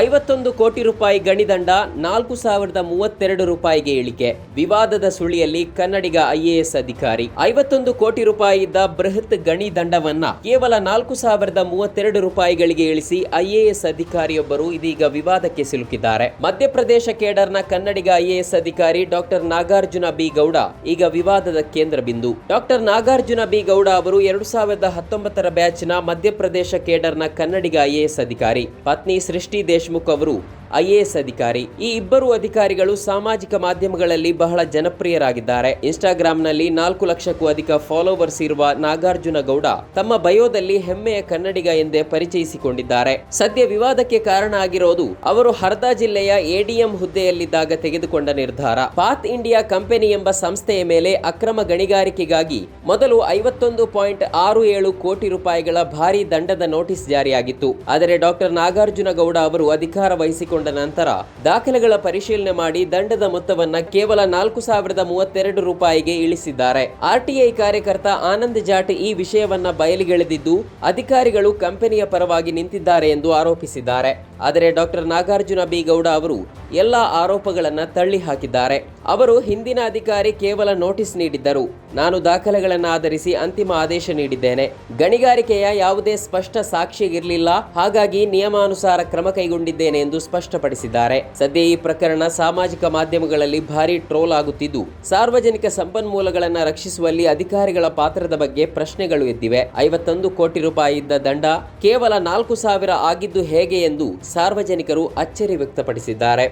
ಐವತ್ತೊಂದು ಕೋಟಿ ರೂಪಾಯಿ ಗಣಿದಂಡ ನಾಲ್ಕು ಸಾವಿರದ ಮೂವತ್ತೆರಡು ರೂಪಾಯಿಗೆ ಇಳಿಕೆ. ವಿವಾದದ ಸುಳಿಯಲ್ಲಿ ಕನ್ನಡಿಗ ಐಎಎಸ್ ಅಧಿಕಾರಿ. ಐವತ್ತೊಂದು ಕೋಟಿ ರೂಪಾಯಿ ಇದ್ದ ಬೃಹತ್ ಗಣಿ ದಂಡವನ್ನ ಕೇವಲ ನಾಲ್ಕು ಸಾವಿರದ ಮೂವತ್ತೆರಡು ರೂಪಾಯಿಗಳಿಗೆ ಇಳಿಸಿ ಐಎಎಸ್ ಅಧಿಕಾರಿಯೊಬ್ಬರು ಇದೀಗ ವಿವಾದಕ್ಕೆ ಸಿಲುಕಿದ್ದಾರೆ. ಮಧ್ಯಪ್ರದೇಶ ಕೇಡರ್ನ ಕನ್ನಡಿಗ ಐಎಎಸ್ ಅಧಿಕಾರಿ ಡಾಕ್ಟರ್ ನಾಗಾರ್ಜುನ ಬಿ. ಗೌಡ ಈಗ ವಿವಾದದ ಕೇಂದ್ರ ಬಿಂದು. Doctor Nagarjuna B. ಗೌಡ ಅವರು ಎರಡು ಸಾವಿರದ ಹತ್ತೊಂಬತ್ತರ ಬ್ಯಾಚ್ನ ಮಧ್ಯಪ್ರದೇಶ ಕೇಡರ್ನ ಕನ್ನಡಿಗ ಐಎಎಸ್ ಅಧಿಕಾರಿ. ಪತ್ನಿ ಸೃಷ್ಟಿ ದೇಶ್ಮುಖ್ ಅವರು ಐಎಎಸ್ ಅಧಿಕಾರಿ. ಈ ಇಬ್ಬರು ಅಧಿಕಾರಿಗಳು ಸಾಮಾಜಿಕ ಮಾಧ್ಯಮಗಳಲ್ಲಿ ಬಹಳ ಜನಪ್ರಿಯರಾಗಿದ್ದಾರೆ. ಇನ್ಸ್ಟಾಗ್ರಾಂನಲ್ಲಿ ನಾಲ್ಕು ಲಕ್ಷಕ್ಕೂ ಅಧಿಕ ಫಾಲೋವರ್ಸ್ ಇರುವ ನಾಗಾರ್ಜುನ ಗೌಡ ತಮ್ಮ ಬಯೋದಲ್ಲಿ ಹೆಮ್ಮೆಯ ಕನ್ನಡಿಗ ಎಂದೇ ಪರಿಚಯಿಸಿಕೊಂಡಿದ್ದಾರೆ. ಸದ್ಯ ವಿವಾದಕ್ಕೆ ಕಾರಣ ಆಗಿರೋದು ಅವರು ಹರ್ದಾ ಜಿಲ್ಲೆಯ ಎಡಿಎಂ ಹುದ್ದೆಯಲ್ಲಿದ್ದಾಗ ತೆಗೆದುಕೊಂಡ ನಿರ್ಧಾರ. ಪಾತ್ ಇಂಡಿಯಾ ಕಂಪನಿ ಎಂಬ ಸಂಸ್ಥೆಯ ಮೇಲೆ ಅಕ್ರಮ ಗಣಿಗಾರಿಕೆಗಾಗಿ ಮೊದಲು ಐವತ್ತೊಂದು ಪಾಯಿಂಟ್ ಆರು ಏಳು ಕೋಟಿ ರೂಪಾಯಿಗಳ ಭಾರಿ ದಂಡದ ನೋಟಿಸ್ ಜಾರಿಯಾಗಿತ್ತು. ಆದರೆ ಡಾಕ್ಟರ್ ನಾಗಾರ್ಜುನ ಗೌಡ ಅವರು ಅಧಿಕಾರ ವಹಿಸಿಕೊಂಡ ನಂತರ ದಾಖಲೆಗಳ ಪರಿಶೀಲನೆ ಮಾಡಿ ದಂಡದ ಮೊತ್ತವನ್ನು ಕೇವಲ ನಾಲ್ಕು ಸಾವಿರದ ಮೂವತ್ತೆರಡು ರೂಪಾಯಿಗೆ ಇಳಿಸಿದ್ದಾರೆ. ಆರ್ಟಿಐ ಕಾರ್ಯಕರ್ತ ಆನಂದ್ ಜಾಟ್ ಈ ವಿಷಯವನ್ನ ಬಯಲಿಗೆಳೆದಿದ್ದು, ಅಧಿಕಾರಿಗಳು ಕಂಪನಿಯ ಪರವಾಗಿ ನಿಂತಿದ್ದಾರೆ ಎಂದು ಆರೋಪಿಸಿದ್ದಾರೆ. ಆದರೆ ಡಾಕ್ಟರ್ ನಾಗಾರ್ಜುನ ಬಿ ಗೌಡ ಅವರು ಎಲ್ಲ ಆರೋಪಗಳನ್ನು ತಳ್ಳಿ ಹಾಕಿದ್ದಾರೆ. ಅವರು ಹಿಂದಿನ ಅಧಿಕಾರಿ ಕೇವಲ ನೋಟಿಸ್ ನೀಡಿದ್ದರು. ನಾನು ದಾಖಲೆಗಳನ್ನು ಆಧರಿಸಿ ಅಂತಿಮ ಆದೇಶ ನೀಡಿದ್ದೇನೆ. ಗಣಿಗಾರಿಕೆಯ ಯಾವುದೇ ಸ್ಪಷ್ಟ ಸಾಕ್ಷಿ ಇರಲಿಲ್ಲ. ಹಾಗಾಗಿ ನಿಯಮಾನುಸಾರ ಕ್ರಮ ಕೈಗೊಂಡಿದ್ದೇನೆ ಎಂದು ಸ್ಪಷ್ಟಪಡಿಸಿದ್ದಾರೆ. ಸದ್ಯ ಈ ಪ್ರಕರಣ ಸಾಮಾಜಿಕ ಮಾಧ್ಯಮಗಳಲ್ಲಿ ಭಾರಿ ಟ್ರೋಲ್ ಆಗುತ್ತಿದ್ದು, ಸಾರ್ವಜನಿಕ ಸಂಪನ್ಮೂಲಗಳನ್ನು ರಕ್ಷಿಸುವಲ್ಲಿ ಅಧಿಕಾರಿಗಳ ಪಾತ್ರದ ಬಗ್ಗೆ ಪ್ರಶ್ನೆಗಳು ಎದ್ದಿವೆ. ಐವತ್ತೊಂದು ಕೋಟಿ ರೂಪಾಯಿ ಇದ್ದ ದಂಡ ಕೇವಲ ನಾಲ್ಕು ಸಾವಿರ ಆಗಿದ್ದು ಹೇಗೆ ಎಂದು ಸಾರ್ವಜನಿಕರು ಅಚ್ಚರಿ ವ್ಯಕ್ತಪಡಿಸಿದ್ದಾರೆ.